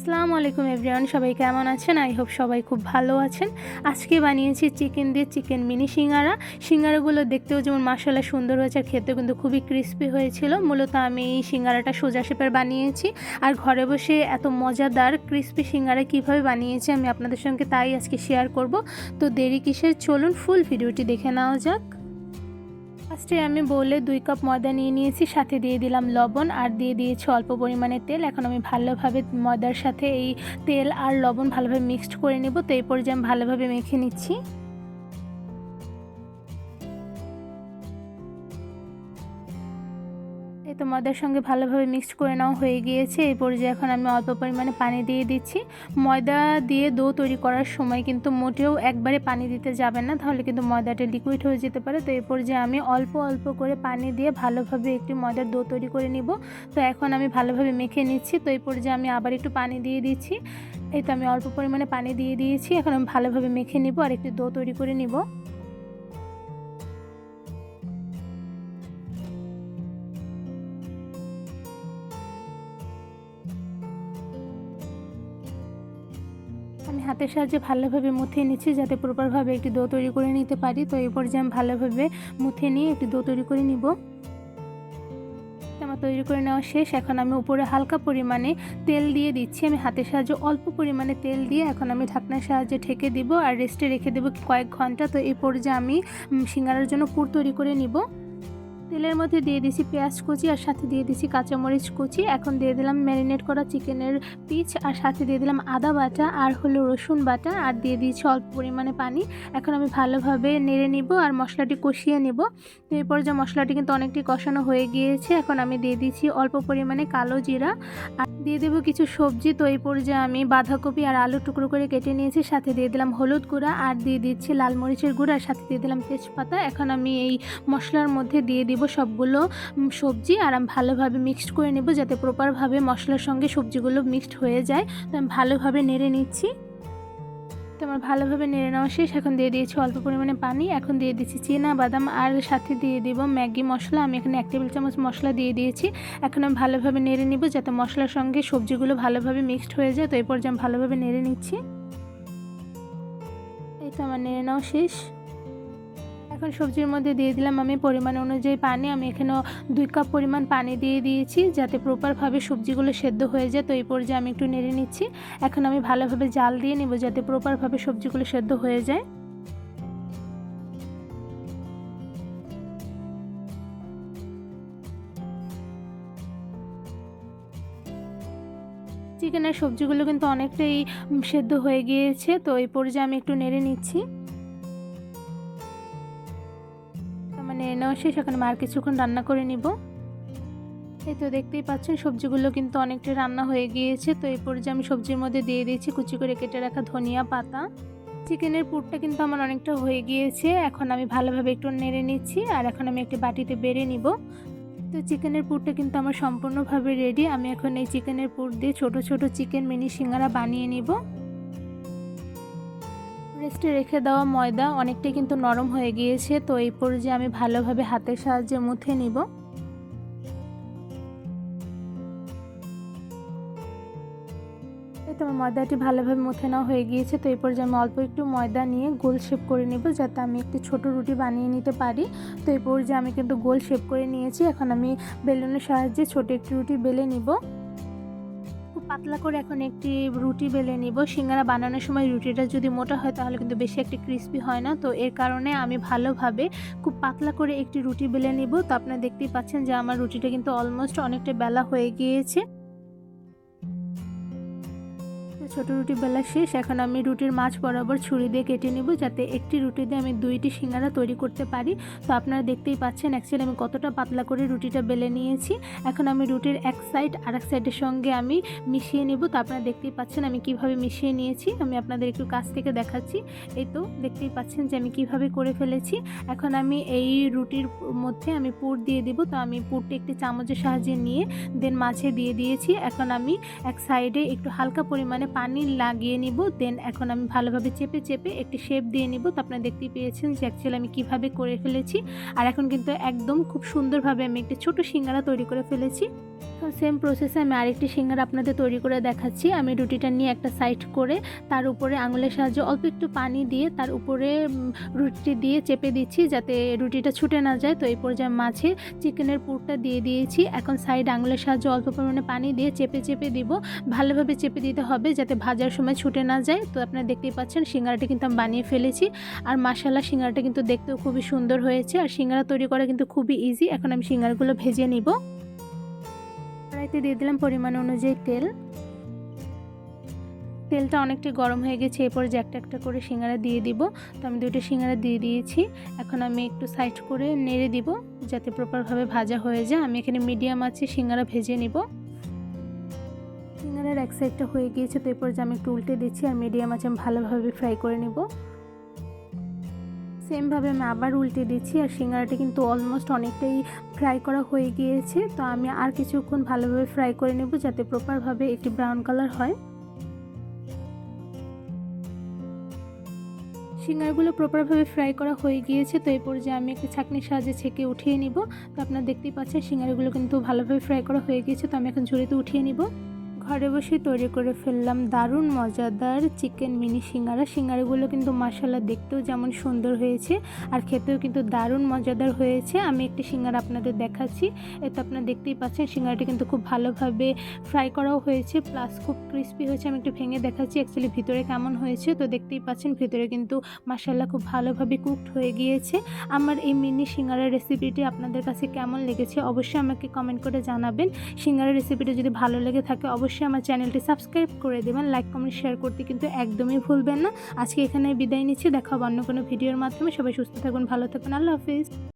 আসসালামু আলাইকুম এভরিওয়ান, সবাই কেমন আছেন? আই হোপ সবাই খুব ভালো আছেন। আজকে বানিয়েছি চিকেন দিয়ে চিকেন মিনি সিঙ্গারা। সিঙ্গারাগুলো দেখতেও যেমন মাসালা সুন্দর হয়েছে আর খেতেও কিন্তু খুবই ক্রিস্পি হয়েছিল। মূলত আমি এই সিঙ্গারাটা সোজা শেপের বানিয়েছি। আর ঘরে বসে এত মজাদার ক্রিস্পি সিঙ্গারা কীভাবে বানিয়েছি আমি আপনাদের সঙ্গে তাই আজকে শেয়ার করব। তো দেরি কিসের? চলুন ফুল ভিডিওটি দেখে নেওয়া যাক। ফার্স্টে আমি বলে দুই কাপ ময়দা নিয়ে নিয়েছি, সাথে দিয়ে দিলাম লবণ আর দিয়ে দিয়েছি অল্প পরিমাণে তেল। এখন আমি ভালোভাবে ময়দার সাথে এই তেল আর লবণ ভালোভাবে মিক্সড করে নেব। তো এই পর্যায়ে আমি ভালোভাবে মেখে নিচ্ছি। এই তো ময়দার সঙ্গে ভালোভাবে মিক্সড করে নেওয়া হয়ে গিয়েছে। এই পর্যায়ে এখন আমি অল্প পরিমাণে পানি দিয়ে দিচ্ছি। ময়দা দিয়ে দো তৈরি করার সময় কিন্তু মোটেও একবারে পানি দিতে যাবে না, তাহলে কিন্তু ময়দাটা লিকুইড হয়ে যেতে পারে। তো এই পর্যায়ে আমি অল্প অল্প করে পানি দিয়ে ভালোভাবে একটি ময়দার দো তৈরি করে নিব। তো এখন আমি ভালোভাবে মেখে নিচ্ছি। তো এই পর্যায়ে আমি আবার একটু পানি দিয়ে দিচ্ছি। এই তো আমি অল্প পরিমাণে পানি দিয়ে দিয়েছি। এখন আমি ভালোভাবে মেখে নিব আর একটি দো তৈরি করে নিব। হাতের সাহায্যে ভালোভাবে মুথে নিচ্ছি যাতে প্রপারভাবে একটি দো তৈরি করে নিতে পারি। তো এই পর্যায়ে আমি ভালোভাবে মুথে নিয়ে একটি দো তৈরি করে নিব। আমার তৈরি করে নেওয়া শেষ। এখন আমি উপরে হালকা পরিমাণে তেল দিয়ে দিচ্ছি। আমি হাতের সাহায্যে অল্প পরিমাণে তেল দিয়ে এখন আমি ঢাকনার সাহায্যে ঠেকে দিব আর রেস্টে রেখে দেবো কয়েক ঘণ্টা। তো এই পর্যায়ে আমি সিঙ্গারার জন্য পুর তৈরি করে নিব। তেলের মধ্যে দিয়ে দিছি পেঁয়াজ কুচি আর সাথে দিয়ে দিছি কাঁচামরিচ কুচি। এখন দিয়ে দিলাম ম্যারিনেট করা চিকেনের পিচ আর সাথে দিয়ে দিলাম আদা বাটা আর হলো রসুন বাটা আর দিয়ে দিয়েছি অল্প পরিমাণে পানি। এখন আমি ভালোভাবে নেড়ে নিব আর মশলাটি কষিয়ে নিব। এরপর যে মশলাটি কিন্তু অনেকটি কষানো হয়ে গিয়েছে। এখন আমি দিয়ে দিচ্ছি অল্প পরিমাণে কালো জিরা আর দিয়ে দেবো কিছু সবজি। তো এই পর্যায়ে আমি বাঁধাকপি আর আলু টুকরো করে কেটে নিয়েছি, সাথে দিয়ে দিলাম হলুদ গুঁড়া আর দিয়ে দিচ্ছি লাল মরিচের গুঁড়া আর সাথে দিয়ে দিলাম তেজপাতা। এখন আমি এই মশলার মধ্যে দিয়ে দিব সবগুলো সবজি আর আমি ভালোভাবে মিক্সড করে নেব যাতে প্রপারভাবে মশলার সঙ্গে সবজিগুলো মিক্সড হয়ে যায়। তো আমি ভালোভাবে নেড়ে নিচ্ছি। তো আমার ভালোভাবে নেড়ে নেওয়া শেষ। এখন দিয়ে দিয়েছি অল্প পরিমাণে পানি। এখন দিয়ে দিচ্ছি চীনা, বাদাম আর সাথে দিয়ে দিব ম্যাগি মশলা। আমি এখানে এক টেবিল চামচ মশলা দিয়ে দিয়েছি। এখন আমি ভালোভাবে নেড়ে নিব যাতে মশলার সঙ্গে সবজিগুলো ভালোভাবে মিক্সড হয়ে যায়। তো এই পর্যায়ে আমি ভালোভাবে নেড়ে নিচ্ছি। এই তো আমার নেড়ে নেওয়া শেষ। এখন সবজির মধ্যে দিয়ে দিলাম আমি পরিমাণ অনুযায়ী পানি। আমি এখানেও দুই কাপ পরিমাণ পানি দিয়ে দিয়েছি যাতে প্রপারভাবে সবজিগুলো সেদ্ধ হয়ে যায়। তো এই পর্যায়ে আমি একটু নেড়ে নিচ্ছি। এখন আমি ভালোভাবে জাল দিয়ে নেব যাতে প্রপারভাবে সবজিগুলো সেদ্ধ হয়ে যায়। চিকেনের সবজিগুলো কিন্তু অনেকটাই সেদ্ধ হয়ে গিয়েছে। তো এই পর্যায়ে আমি একটু নেড়ে নিচ্ছি। মানে নেওয়া শেষ, এখন আর কিছুক্ষণ রান্না করে নিব। এই তো দেখতেই পাচ্ছেন, সবজিগুলো কিন্তু অনেকটা রান্না হয়ে গিয়েছে। তো এই পর্যায়ে আমি সবজির মধ্যে দিয়ে দিয়েছি কুচি করে কেটে রাখা ধনিয়া পাতা। চিকেনের পুরটা কিন্তু আমার অনেকটা হয়ে গিয়েছে, এখন আমি ভালোভাবে একটু নেড়ে নিচ্ছি, আর এখন আমি একটি বাটিতে বেড়ে নিব। তো চিকেনের পুরটা কিন্তু আমার সম্পূর্ণভাবে রেডি আমি এখন এই চিকেনের পুর দিয়ে ছোট ছোট চিকেন মিনি সিঙ্গারা বানিয়ে নিব। রেস্টে রেখে দেওয়া ময়দা অনেকটাই কিন্তু নরম হয়ে গিয়েছে, তো এই পর্যায়ে আমি ভালোভাবে হাতের সাহায্যে মুথে নিব। এই তো আমার ময়দাটি ভালোভাবে মুথে নেওয়া হয়ে গিয়েছে, তো এই পর্যায়ে আমি অল্প একটু ময়দা নিয়ে গোল শেপ করে নেব যাতে আমি একটি ছোট রুটি বানিয়ে নিতে পারি। তো এই পর্যায়ে আমি কিন্তু গোল শেপ করে নিয়েছি, এখন আমি বেলুনের সাহায্যে ছোট একটি রুটি বেলে নিব। পাতলা করে এখন একটি রুটি বেলে নিব। সিঙ্গারা বানানোর সময় রুটিটা যদি মোটা হয় তাহলে কিন্তু বেশি একটি ক্রিস্পি হয় না। তো এর কারণে আমি ভালোভাবে খুব পাতলা করে একটি রুটি বেলে নিব। তো আপনারা দেখতেই পাচ্ছেন যে আমার রুটিটা কিন্তু অলমোস্ট অনেকটা বেলা হয়ে গিয়েছে। ছোট রুটি বেলা শেষ, এখন আমি রুটির মাছ বরাবর ছুরি দিয়ে কেটে নেব যাতে একটি রুটি দিয়ে আমি দুইটি সিঙ্গারা তৈরি করতে পারি। তো আপনারা দেখতেই পাচ্ছেন অ্যাকচুয়ালি আমি কতটা পাতলা করে রুটিটা বেলে নিয়েছি। এখন আমি রুটির এক সাইড আর এক সাইডের সঙ্গে আমি মিশিয়ে নেব। তো আপনারা দেখতেই পাচ্ছেন আমি কীভাবে মিশিয়ে নিয়েছি। আমি আপনাদের একটু কাছ থেকে দেখাচ্ছি। এই তো দেখতেই পাচ্ছেন যে আমি কীভাবে করে ফেলেছি। এখন আমি এই রুটির মধ্যে আমি পুর দিয়ে দিব। তো আমি পুরটি একটি চামচের সাহায্যে নিয়ে দেন মাঝে দিয়ে দিয়েছি। এখন আমি এক সাইডে একটু হালকা পরিমাণে পানি লাগিয়ে নিব দেন এখন আমি ভালোভাবে চেপে চেপে একটি শেপ দিয়ে নিব। তো আপনারা দেখতেই পেয়েছেন যে অ্যাকচুয়ালি আমি কীভাবে করে ফেলেছি। আর এখন কিন্তু একদম খুব সুন্দরভাবে আমি একটি ছোট সিঙ্গারা তৈরি করে ফেলেছি। সেম প্রসেসে আমি আরেকটি সিঙ্গারা আপনাদের তৈরি করে দেখাচ্ছি। আমি রুটিটা নিয়ে একটা সাইড করে তার উপরে আঙুলের সাহায্যে অল্প একটু পানি দিয়ে তার উপরে রুটিটি দিয়ে চেপে দিচ্ছি যাতে রুটিটা ছুটে না যায়। তো এই পর্যায়ে মাঝে চিকেনের পুরটা দিয়ে দিয়েছি। এখন সাইড আঙুলের সাহায্যে অল্প পরিমাণে পানি দিয়ে চেপে চেপে দিব। ভালোভাবে চেপে দিতে হবে যাতে ভাজার সময় ছুটে না যায়। তো আপনারা দেখতেই পাচ্ছেন সিঙ্গারাটি কিন্তু আমি বানিয়ে ফেলেছি। আর মাসালা সিঙ্গারাটা কিন্তু দেখতেও খুবই সুন্দর হয়েছে। আর সিঙ্গারা তৈরি করা কিন্তু খুবই ইজি এখন আমি সিঙ্গারাগুলো ভেজে নিব। কড়াইতে দিয়ে দিলাম পরিমাণ অনুযায়ী তেল। তেলটা অনেকটা গরম হয়ে গেছে, এরপর যে একটা একটা করে সিঙ্গারা দিয়ে দিব। তো আমি দুটো সিঙ্গারা দিয়ে দিয়েছি। এখন আমি একটু সাইড করে নেড়ে দিব, যাতে প্রপারভাবে ভাজা হয়ে যায়। আমি এখানে মিডিয়াম আছে সিঙ্গারা ভেজে নিব। সিঙ্গারার এক সাইডটা হয়ে গিয়েছে, তো এরপর যে আমি একটু উল্টে দিচ্ছি আর মিডিয়াম আছে, আমি ভালোভাবে ফ্রাই করে নেব। সেমভাবে আমি আবার উল্টে দিচ্ছি আর সিঙ্গারাটা কিন্তু অলমোস্ট অনেকটাই ফ্রাই করা হয়ে গিয়েছে, তো আমি আর কিছুক্ষণ ভালোভাবে ফ্রাই করে নেব যাতে প্রপারভাবে একটি ব্রাউন কালার হয়। সিঙ্গারগুলো প্রপারভাবে ফ্রাই করা হয়ে গিয়েছে, তো এই পর্যায়ে আমি একটি ছাঁকনির সাহায্যে ছেঁকে উঠিয়ে নিব। তো আপনারা দেখতেই পাচ্ছেন সিঙ্গারগুলো কিন্তু ভালোভাবে ফ্রাই করা হয়ে গিয়েছে, তো আমি এখন ঝুড়িতে উঠিয়ে নিব। ঘরে বসে তৈরি করে ফেললাম দারুণ, মজাদার চিকেন মিনি সিঙ্গারা। সিঙ্গারাগুলো কিন্তু মশালা দেখতেও যেমন সুন্দর হয়েছে আর খেতেও কিন্তু দারুণ মজাদার হয়েছে। আমি একটি সিঙ্গারা আপনাদের দেখাচ্ছি। এতে আপনারা দেখতেই পাচ্ছেন সিঙ্গারাটি কিন্তু খুব ভালোভাবে ফ্রাই করাও হয়েছে, প্লাস খুব ক্রিস্পি হয়েছে। আমি একটু ভেঙে দেখাচ্ছি অ্যাকচুয়ালি ভিতরে কেমন হয়েছে? তো দেখতেই পাচ্ছেন ভিতরে কিন্তু মশালা খুব ভালোভাবে কুকড হয়ে গিয়েছে। আমার এই মিনি সিঙ্গারার রেসিপিটি আপনাদের কাছে কেমন লেগেছে অবশ্যই আমাকে কমেন্ট করে জানাবেন। সিঙ্গারার রেসিপিটি যদি ভালো লেগে থাকে অবশ্যই আমার চ্যানেলটি সাবস্ক্রাইব করে দেবেন, লাইক, কমেন্ট শেয়ার করতে কিন্তু একদমই ভুলবেন না। আজকে এখানে বিদায় নিচ্ছি, দেখা হবে অন্য কোনো ভিডিওর মাধ্যমে। সবাই সুস্থ থাকুন, ভালো থাকুন। আল্লাহ হাফিজ।